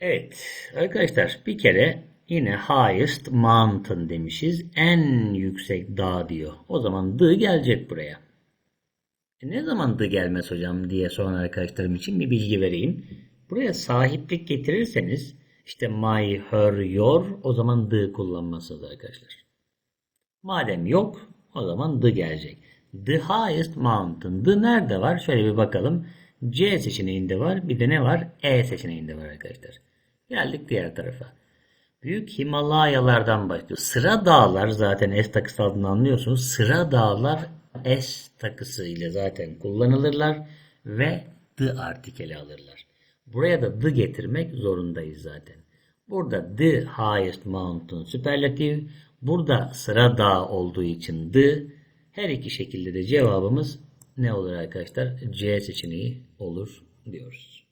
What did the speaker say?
Evet arkadaşlar bir kere yine highest mountain demişiz. En yüksek dağ diyor. O zaman the gelecek buraya. E ne zaman the gelmez hocam diye soran arkadaşlarım için bir bilgi vereyim. Buraya sahiplik getirirseniz işte my, her, your o zaman the kullanmasıdır arkadaşlar. Madem yok o zaman the gelecek. The highest mountain. The nerede var? Şöyle bir bakalım. C seçeneğinde var. Bir de ne var? E seçeneğinde var arkadaşlar. Geldik diğer tarafa. Büyük Himalayalardan başlıyor. Sıra dağlar zaten S takısı adını anlıyorsunuz. Sıra dağlar S takısı ile zaten kullanılırlar ve the artikeli alırlar. Buraya da the getirmek zorundayız zaten. Burada the highest mountain süperlatif. Burada sıra dağ olduğu için the. Her iki şekilde de cevabımız ne olur arkadaşlar? C seçeneği olur diyoruz.